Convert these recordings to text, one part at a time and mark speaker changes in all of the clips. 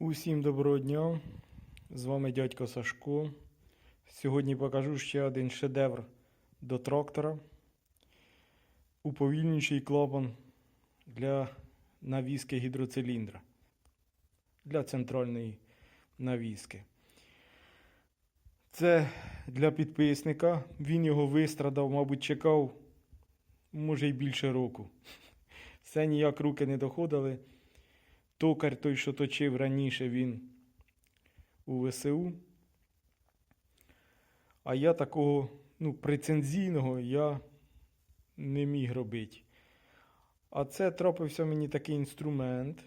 Speaker 1: Усім доброго дня! З вами дядько Сашко. Сьогодні покажу ще один шедевр до трактора. Уповільнюючий клапан для навіски гідроциліндра. Для центральної навіски. Це для підписника. Він його вистрадав, мабуть, чекав, може й більше року. Все ніяк руки не доходили. Токар той, що точив раніше, він у ВСУ. А я такого ну, прецензійного я не міг робити. А це трапився мені такий інструмент,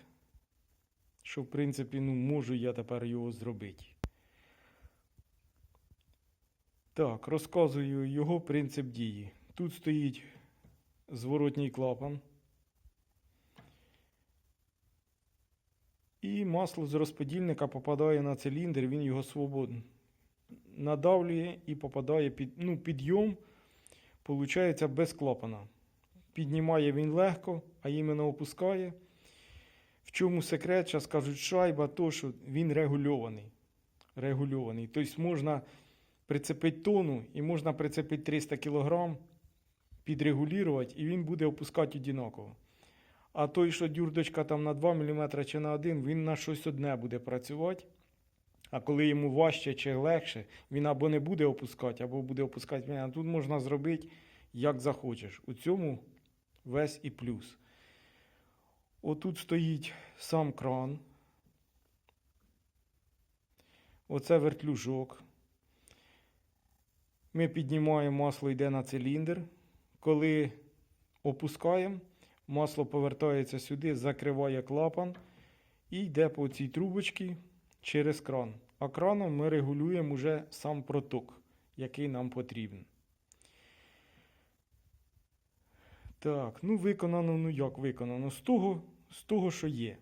Speaker 1: що, в принципі, ну, можу я тепер його зробити. Так, розказую його принцип дії. Тут стоїть зворотній клапан. І масло з розподільника попадає на циліндр, він його свободно надавлює і попадає під ну, підйом, виходить без клапана. Піднімає він легко, а іменно опускає. В чому секрет? Зараз кажуть, шайба, то що він регульований. Регульований. Тобто можна прицепити тону і можна прицепити 300 кг, підрегулювати, і він буде опускати однаково. А той, що дюрдочка там на 2 мм чи на 1, він на щось одне буде працювати. А коли йому важче чи легше, він або не буде опускати, або буде опускати. А тут можна зробити як захочеш. У цьому весь і плюс. Отут стоїть сам кран. Оце вертлюжок. Ми піднімаємо масло, йде на циліндр. Коли опускаємо, масло повертається сюди, закриває клапан і йде по цій трубочці через кран. А краном ми регулюємо вже сам проток, який нам потрібен. Так, ну виконано, ну як виконано? З того, з того, що є.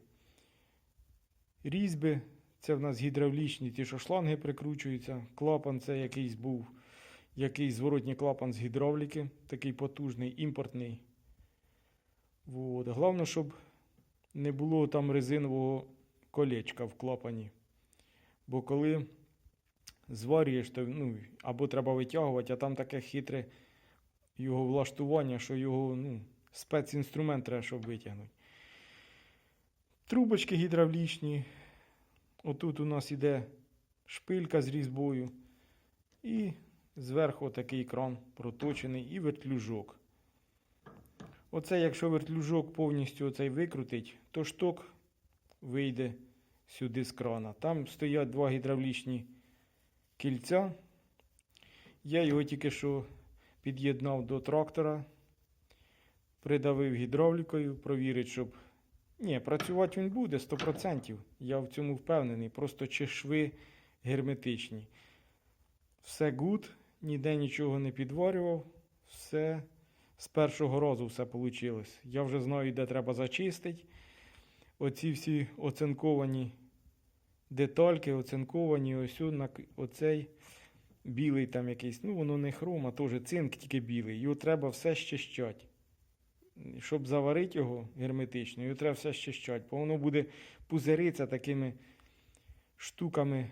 Speaker 1: Різьби, це в нас гідравлічні, ті, що шланги прикручуються. Клапан це якийсь був, якийсь зворотній клапан з гідравліки, такий потужний, імпортний. Вот. Головне, щоб не було там резинового колечка в клапані. Бо коли зварюєш, то ну, або треба витягувати, а там таке хитре його влаштування, що його ну, спецінструмент треба, щоб витягнути. Трубочки гідравлічні. Отут у нас іде шпилька з різьбою. І зверху такий кран проточений і вертлюжок. Оце, якщо вертлюжок повністю оцей викрутить, то шток вийде сюди з крана. Там стоять два гідравлічні кільця. Я його тільки що під'єднав до трактора, придавив гідравлікою, провірить, щоб. Ні, працювати він буде 100%. Я в цьому впевнений. Просто чи шви герметичні. Все гуд, ніде нічого не підварював. Все з першого разу все вийшло. Я вже знаю, де треба зачистити. Оці всі оцинковані детальки, оцинковані, ось на оцей білий там якийсь, ну воно не хром, а теж цинк тільки білий. Його треба все щищати. Щоб заварити його герметично, його треба все щищати, бо воно буде пузиритися такими штуками.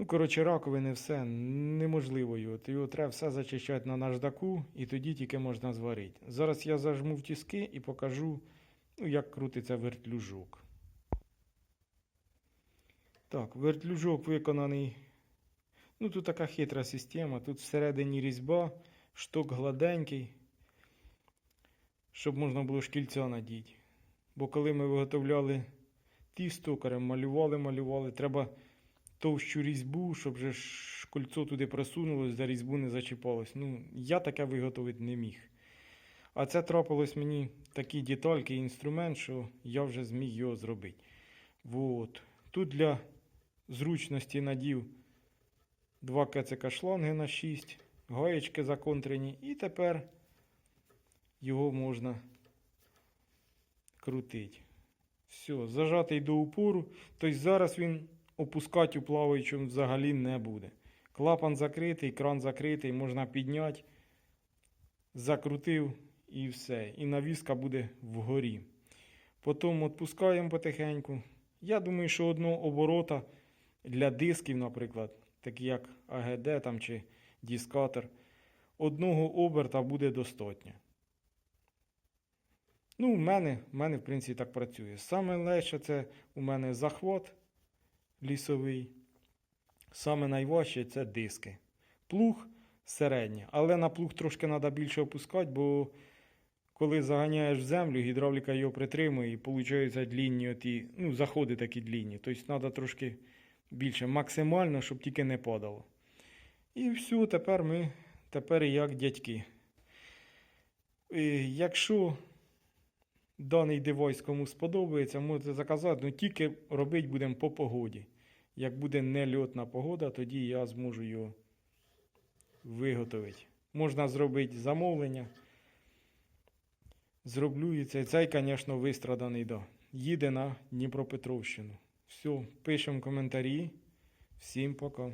Speaker 1: Ну, коротше, раковини все неможливо його. Його треба все зачищати на наждаку, і тоді тільки можна зварити. Зараз я зажму в тіски і покажу, ну, як крутиться вертлюжок. Так, вертлюжок виконаний. Ну, тут така хитра система. Тут всередині різьба, шток гладенький, щоб можна було шкільця надіти. Бо коли ми виготовляли ті стокарем, малювали, малювали, треба товщу різьбу, щоб же кольцо туди просунулось, за різьбу не зачіпалось. Ну, я таке виготовити не міг. А це трапилось мені такі детальки, інструмент, що я вже зміг його зробити. Вот. Тут для зручності надів два кецика шланги на 6, гаєчки законтрені, і тепер його можна крутити. Все, зажатий до упору. Тобто зараз він опускати у плаваючому взагалі не буде. Клапан закритий, кран закритий, можна підняти, закрутив і все. І навіска буде вгорі. Потім відпускаємо потихеньку. Я думаю, що одного оборота для дисків, наприклад, такі як АГД там, чи дискатор, одного оберта буде достатньо. Ну, у мене, в мене, в принципі, так працює. Саме легше це у мене захват лісовий. Саме найважче це диски. Плуг середній, але на плуг трошки треба більше опускати, бо коли заганяєш в землю, гідравліка його притримує і виходить длінні оті, ну, заходи такі длінні. Тобто треба трошки більше, максимально, щоб тільки не падало. І все, тепер ми, тепер як дядьки. Якщо даний девайс кому сподобається, можете заказати, але тільки робити будемо по погоді. Як буде нельотна погода, тоді я зможу його виготовити. Можна зробити замовлення. Зроблю і цей. Цей, звісно, вистраданий, да. Їде на Дніпропетровщину. Все, пишемо коментарі. Всім пока.